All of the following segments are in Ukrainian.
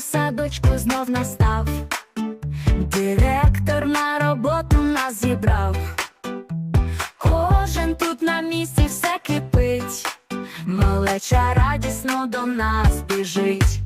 садочку знов настав, директор на роботу нас зібрав. Кожен тут на місці все кипить, малеча радісно до нас біжить.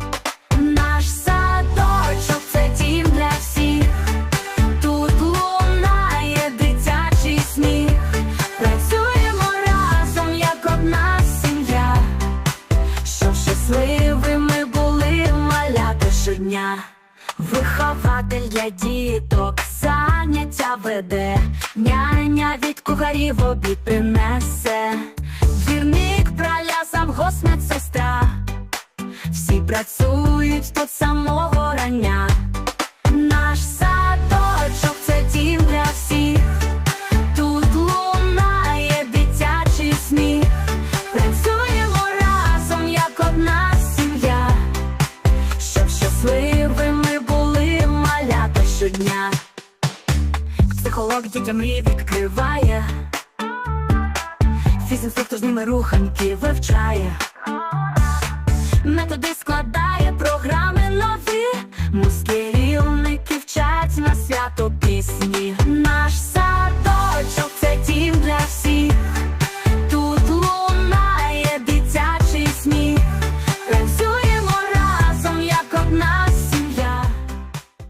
Вихователь для діток заняття веде, няня від кухарів обід принесе, двірник праля сам госмедсестра. Всі працюють тут самого рання. Наш садочок це дім для всіх. Тут лунає дитячий сміх. Працюємо разом, як одна щодня. Психолог дітям мрії відкриває. Фізінструктор з ними руханки вивчає. Методи складні.